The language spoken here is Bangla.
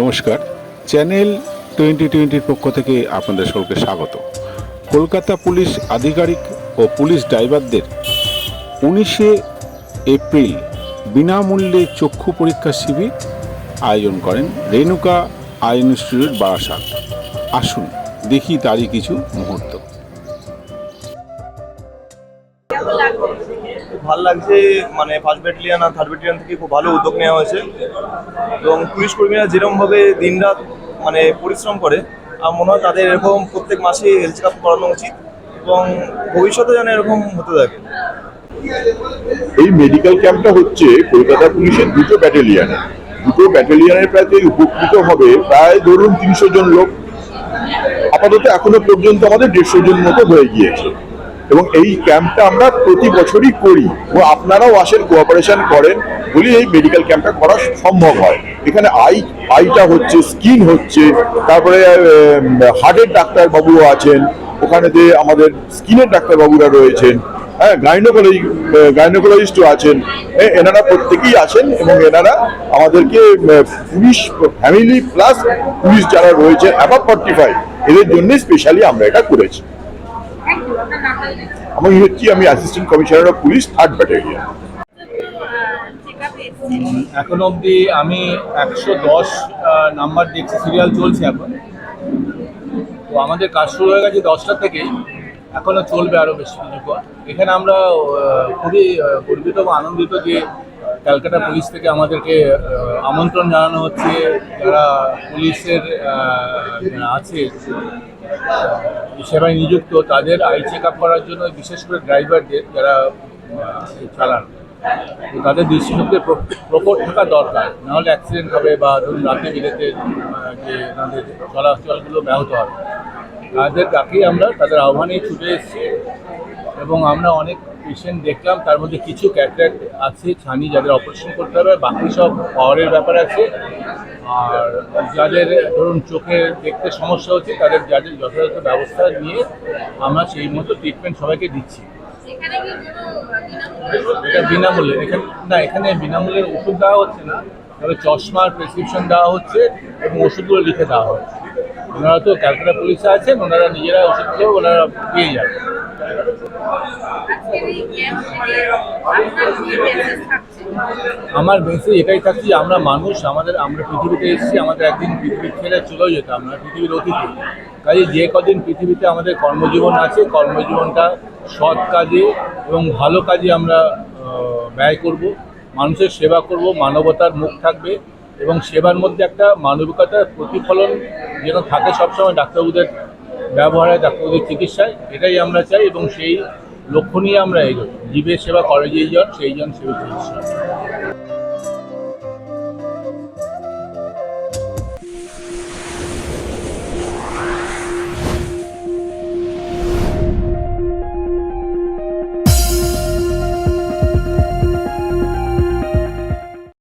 নমস্কার। চ্যানেল টোয়েন্টি টোয়েন্টির পক্ষ থেকে আপনাদের সকলকে স্বাগত। কলকাতা পুলিশ আধিকারিক ও পুলিশ ড্রাইভারদের উনিশে এপ্রিল বিনামূল্যে চক্ষু পরীক্ষা শিবির আয়োজন করেন রেণুকা আই ইনস্টিটিউট বারাসাত। আসুন, দেখি তারই কিছু মুহূর্ত। ভালো লাগছে মানে ফার্স্ট ব্যাটালিয়ান আর থার্ড ব্যাটালিয়ান থেকে খুব ভালো উদ্যোগ নেওয়া হয়েছে। এবং পুলিশ কর্মীরা যেরকমভাবে দিনরাত মানে পরিশ্রম করে আমার মনে হয় তাদের এরকম প্রত্যেক মাসে হেলথ চেক করানো উচিত এবং ভবিষ্যতে যেন এরকম হতে থাকে। এই মেডিকেল ক্যাম্পটা হচ্ছে কলকাতা পুলিশের দুটো ব্যাটালিয়ানে দুটো ব্যাটালিয়ানের প্রায় উপকৃত হবে প্রায় ধরুন তিনশো জন লোক। আপাতত এখনও পর্যন্ত আমাদের দেড়শো জন মতো হয়ে গিয়েছে। এবং এই ক্যাম্পটা আমরা প্রতি বছরই করি ও আপনারাও আসেন কোঅপারেশন করেন বলে এই মেডিকেল ক্যাম্পটা করা সম্ভব হয়। এখানে আই আইটা হচ্ছে স্কিন হচ্ছে, তারপরে হার্টের ডাক্তারবাবুও আছেন, ওখানে যে আমাদের স্কিনের ডাক্তারবাবুরা রয়েছেন হ্যাঁ গাইনোকোলজি গাইনোকোলজিস্টও আছেন এনারা প্রত্যেকেই আছেন এবং এনারা আমাদেরকে পুলিশ ফ্যামিলি প্লাস পুলিশ যারা রয়েছে অ্যাবাভ ফর্টি ফাইভ এদের জন্য স্পেশালি আমরা এটা করেছি। আমি হচ্ছি আমি assistant commissioner of police third battalion এখন অবধি আমি একশো দশ নাম্বার দেখছি সিরিয়াল চলছে এখন। তো আমাদের কাজ শুরু হয়ে গেছে দশটা থেকে এখনও চলবে আরও বেশি এখানে আমরা খুবই গর্বিত এবং আনন্দিত যে ক্যালকাটা পুলিশ থেকে আমাদেরকে আমন্ত্রণ জানানো হচ্ছে যারা পুলিশের আছে সেবায় নিযুক্ত তাদের আই চেক আপ করার জন্য বিশেষ করে ড্রাইভারদের যারা চালান। তাদের দৃষ্টিশক্তির প্র- প্রকট থাকা দরকার নাহলে অ্যাক্সিডেন্ট হবে বা ধরুন রাতে আহ, যে তাদের চলাচলগুলো ব্যাহত হবে। তাদের তাকেই আমরা তাদের আহ্বানে ছুটে এসেছি এবং আমরা অনেক পেশেন্ট দেখলাম তার মধ্যে কিছু ক্যাটারাক্ট আছে ছানি যাদের অপারেশন করতে হবে বাকি সব পাওয়ারের ব্যাপার আছে। আর যাদের ধরুন চোখে দেখতে সমস্যা হচ্ছে তাদের যাদের যথাযথ ব্যবস্থা নিয়ে আমরা সেই মতো ট্রিটমেন্ট সবাইকে দিচ্ছি। এটা বিনামূল্যে এখানে না এখানে বিনামূল্যের ওষুধ দেওয়া হচ্ছে না তবে চশমার প্রেসক্রিপশন দেওয়া হচ্ছে এবং ওষুধগুলো লিখে দেওয়া হচ্ছে। ওনারা তো ক্যালকাটা পুলিশে আছেন ওনারা নিজেরা ওষুধগুলো ওনারা পেয়ে যাবেন। আমার মেসেজ এটাই থাকছি আমরা মানুষ, আমাদের, আমরা পৃথিবীতে এসেছি, আমাদের একদিন পৃথিবী ছেড়ে চলেও যেতাম আমরা পৃথিবীর অতিথি কাজে যে কদিন পৃথিবীতে আমাদের কর্মজীবন আছে, কর্মজীবনটা সৎ কাজে এবং ভালো কাজে আমরা ব্যয় করব। মানুষের সেবা করব, মানবতার মুখ থাকবে এবং সেবার মধ্যে একটা মানবিকতার প্রতিফলন যেন থাকে সবসময়, ডাক্তারবাবুদের ব্যবহারে ডাক্তারদের চিকিৎসায়, এটাই আমরা চাই এবং সেই লক্ষ্য নিয়ে আমরা এগোই। জীবের সেবা করে যেই জন, সেই জন সেবা চিকিৎসা।